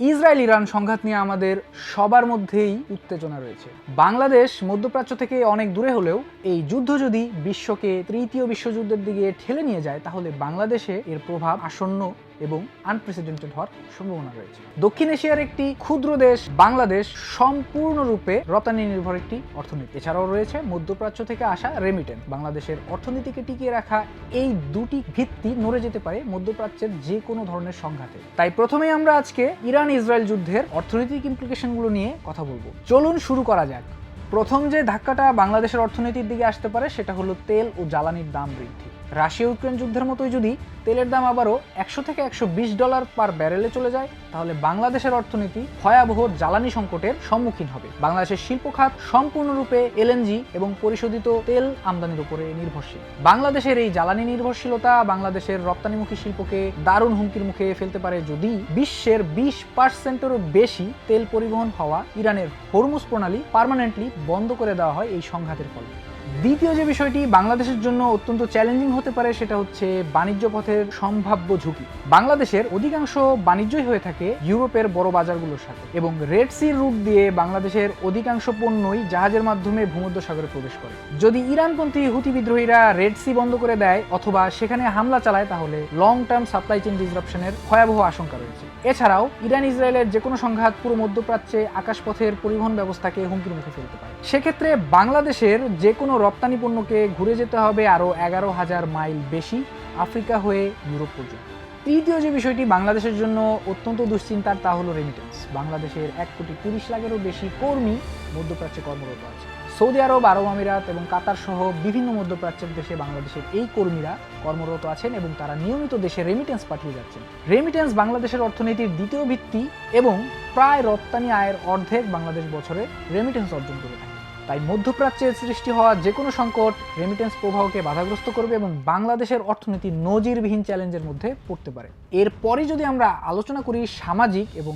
Israel Iran সংঘাত নিয়ে আমাদের সবার মধ্যেই উত্তেজনা রয়েছে। বাংলাদেশ মধ্যপ্রাচ্য থেকে অনেক দূরে হলেও এই যুদ্ধ যদি বিশ্বকে তৃতীয় বিশ্বযুদ্ধের দিকে ঠেলে নিয়ে যায়, তাহলে বাংলাদেশে এর প্রভাব আসন্ন এবং আনপ্রেসিডেন্টেড হওয়ার সম্ভাবনা রয়েছে। দক্ষিণ এশিয়ার একটি ক্ষুদ্র দেশ, বাংলাদেশ, সম্পূর্ণরূপে রপ্তানি নির্ভর একটি অর্থনীতি। এছাড়াও রয়েছে মধ্যপ্রাচ্য থেকে আসা রেমিটেন্স বাংলাদেশের অর্থনীতিকে টিকিয়ে রাখা এই দুটি ভিত্তি নড়ে যেতে পারে মধ্যপ্রাচ্যের যে কোনো ধরনের সংঘাতে। তাই প্রথমেই আমরা আজকে ইরান ইসরায়েল যুদ্ধের অর্থনৈতিক ইমপ্লিকেশনগুলো নিয়ে কথা বলব। চলুন শুরু করা যাক। প্রথম যে ধাক্কাটা বাংলাদেশের অর্থনীতির দিকে আসতে পারে, সেটা হলো তেল ও জ্বালানির দাম বৃদ্ধি। রাশিয়া ইউক্রেন যুদ্ধের মতোই যদি তেলের দাম আবারও একশো থেকে একশো বিশ ডলার পার ব্যারেলে চলে যায়, তাহলে বাংলাদেশের অর্থনীতি ভয়াবহ জ্বালানি সংকটের সম্মুখীন হবে। বাংলাদেশের শিল্প খাত সম্পূর্ণরূপে এলএনজি এবং পরিশোধিত তেল আমদানির উপরে নির্ভরশীল। বাংলাদেশের এই জ্বালানি নির্ভরশীলতা বাংলাদেশের রপ্তানিমুখী শিল্পকে দারুণ হুমকির মুখে ফেলতে পারে যদি বিশ্বের বিশ পার্সেন্টেরও বেশি তেল পরিবহন হওয়া ইরানের হরমুজ প্রণালী পার্মানেন্টলি বন্ধ করে দেওয়া হয় এই সংঘাতের ফলে। দ্বিতীয় যে বিষয়টি, বাংলাদেশের জন্য অত্যন্ত চ্যালেঞ্জিং হতে পারে, সেটা হচ্ছে বাণিজ্য পথের সম্ভাব্য ঝুঁকি। বাংলাদেশের অধিকাংশ বাণিজ্যই হয়ে থাকে ইউরোপের বড় বাজারগুলোর সাথে এবং রেড সি রুট দিয়ে বাংলাদেশের অধিকাংশ পণ্যই জাহাজের মাধ্যমে ভূমধ্য সাগরে প্রবেশ করে। যদি ইরানপন্থী হুতি বিদ্রোহীরা রেড সি বন্ধ করে দেয় অথবা সেখানে হামলা চালায়, তাহলে লং টার্ম সাপ্লাই চেইন ডিসরাপশনের ভয়াবহ আশঙ্কা রয়েছে। এছাড়াও, ইরান ইসরায়েলের যে কোনো সংঘাত পুরো মধ্যপ্রাচ্যে আকাশপথের পরিবহন ব্যবস্থাকে হুমকির মুখে ফেলতে পারে। সেক্ষেত্রে বাংলাদেশের যে কোনো রপ্তানি পণ্যকে ঘুরে যেতে হবে আরও এগারো হাজার মাইল বেশি আফ্রিকা হয়ে ইউরোপ পর্যন্ত। তৃতীয় যে বিষয়টি বাংলাদেশের জন্য অত্যন্ত দুশ্চিন্তার তা হলো রেমিটেন্স বাংলাদেশের এক কোটি তিরিশ লাখেরও বেশি কর্মী মধ্যপ্রাচ্যে কর্মরত আছে। সৌদি আরব আরব আমিরাত এবং কাতার সহ বিভিন্ন মধ্যপ্রাচ্যের দেশে বাংলাদেশের এই কর্মীরা কর্মরত আছেন এবং তারা নিয়মিত দেশে রেমিটেন্স পাঠিয়ে যাচ্ছেন। রেমিটেন্স বাংলাদেশের অর্থনীতির দ্বিতীয় ভিত্তি এবং প্রায় রপ্তানি আয়ের অর্ধেক বাংলাদেশ বছরে রেমিটেন্স অর্জন করে থাকে। তাই মধ্যপ্রাচ্যের সৃষ্টি হওয়া যে কোনো সংকট রেমিটেন্স প্রবাহকে বাধাগ্রস্ত করবে এবং বাংলাদেশের অর্থনীতি নজিরবিহীন চ্যালেঞ্জের মধ্যে পড়তে পারে। এরপরই যদি আমরা আলোচনা করি সামাজিক এবং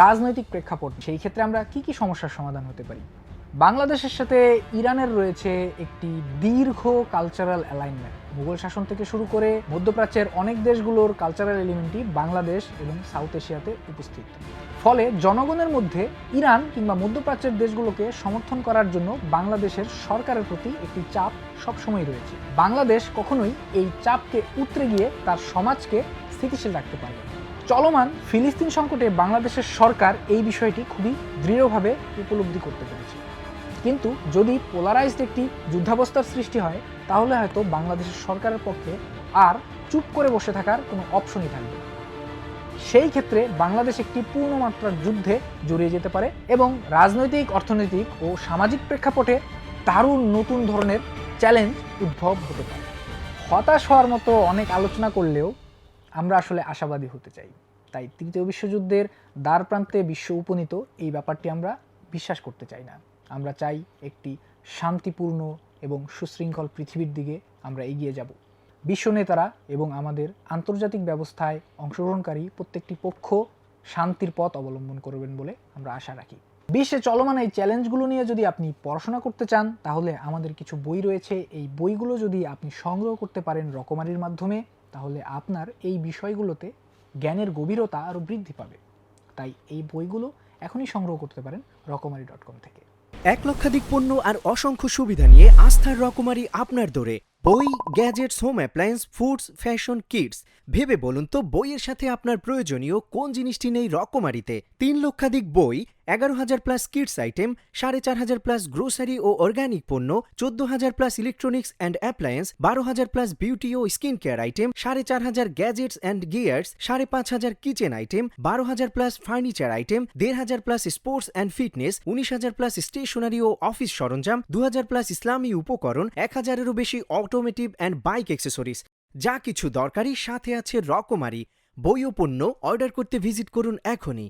রাজনৈতিক প্রেক্ষাপট, সেই ক্ষেত্রে আমরা কি কি সমস্যার সমাধান হতে পারি? বাংলাদেশের সাথে ইরানের রয়েছে একটি দীর্ঘ কালচারাল অ্যালাইনমেন্ট মুঘল শাসন থেকে শুরু করে মধ্যপ্রাচ্যের অনেক দেশগুলোর কালচারাল এলিমেন্টই বাংলাদেশ এবং সাউথ এশিয়াতে উপস্থিত। ফলে জনগণের মধ্যে ইরান কিংবা মধ্যপ্রাচ্যের দেশগুলোকে সমর্থন করার জন্য বাংলাদেশের সরকারের প্রতি একটি চাপ সবসময় রয়েছে। বাংলাদেশ কখনোই এই চাপকে উতরে গিয়ে তার সমাজকে স্থিতিশীল রাখতে পারবে। চলমান ফিলিস্তিন সংকটে বাংলাদেশের সরকার এই বিষয়টি খুবই দৃঢ়ভাবে উপলব্ধি করতে পেরেছে। কিন্তু যদি পোলারাইজড একটি যুদ্ধাবস্থার সৃষ্টি হয়, তাহলে হয়তো বাংলাদেশের সরকারের পক্ষে আর চুপ করে বসে থাকার কোনো অপশনই থাকবে সেই ক্ষেত্রে বাংলাদেশ একটি পূর্ণমাত্রার যুদ্ধে জড়িয়ে যেতে পারে এবং রাজনৈতিক, অর্থনৈতিক ও সামাজিক প্রেক্ষাপটে দারুণ নতুন ধরনের চ্যালেঞ্জ উদ্ভব হতে পারে। হতাশ হওয়ার মতো অনেক আলোচনা করলেও আমরা আসলে আশাবাদী হতে চাই। তাই তৃতীয় বিশ্বযুদ্ধের দ্বার প্রান্তে বিশ্ব উপনীত এই ব্যাপারটি আমরা বিশ্বাস করতে চাই না। আমরা চাই একটি শান্তিপূর্ণ এবং সুশৃঙ্খল পৃথিবীর দিকে আমরা এগিয়ে যাব। বিশ্ব নেতারা এবং আমাদের আন্তর্জাতিক ব্যবস্থায় অংশগ্রহণকারী প্রত্যেকটি পক্ষ শান্তির পথ অবলম্বন করবেন বলে আমরা আশা রাখি। বিশ্বে চলমান এই চ্যালেঞ্জগুলো নিয়ে যদি আপনি পড়াশোনা করতে চান, তাহলে আমাদের কিছু বই রয়েছে। এই বইগুলো যদি আপনি সংগ্রহ করতে পারেন রকমারির মাধ্যমে, তাহলে আপনার এই বিষয়গুলোতে জ্ঞানের গভীরতা আরও বৃদ্ধি পাবে। তাই এই বইগুলো এখনই সংগ্রহ করতে পারেন রকমারি ডট কম থেকে। এক লক্ষাধিক পণ্য আর অসংখ্য সুবিধা নিয়ে আস্থার রকমারি আপনার দোরে। বই, gadgets, home appliance, foods, fashion kits ভেবে বলুন তো, বইয়ের সাথে আপনার প্রয়োজনীয় কোন জিনিসটি নেই রকমারিতে? তিন লক্ষাধিক বই, এগারো হাজার প্লাস কিটস আইটেম সাড়ে চার হাজার প্লাস গ্রোসারি ও অর্গানিক পণ্য, চোদ্দ হাজার প্লাস ইলেকট্রনিক্স অ্যান্ড অ্যাপ্লায়েন্স বারো হাজার প্লাস বিউটি ও স্কিন কেয়ার আইটেম সাড়ে চার হাজার গ্যাজেটস অ্যান্ড গিয়ার্স সাড়ে পাঁচ হাজার কিচেন আইটেম বারো হাজার প্লাস ফার্নিচার আইটেম দেড় হাজার প্লাস স্পোর্টস অ্যান্ড ফিটনেস উনিশ হাজার প্লাস স্টেশনারি ও অফিস সরঞ্জাম, দু হাজার প্লাস ইসলামী উপকরণ, এক হাজারেরও বেশি অটোমেটিভ অ্যান্ড বাইক অ্যাক্সেসরিজ যা কিছু দরকারি, সাথে আছে রকমারি। বই ও পণ্য অর্ডার করতে ভিজিট করুন এখনই।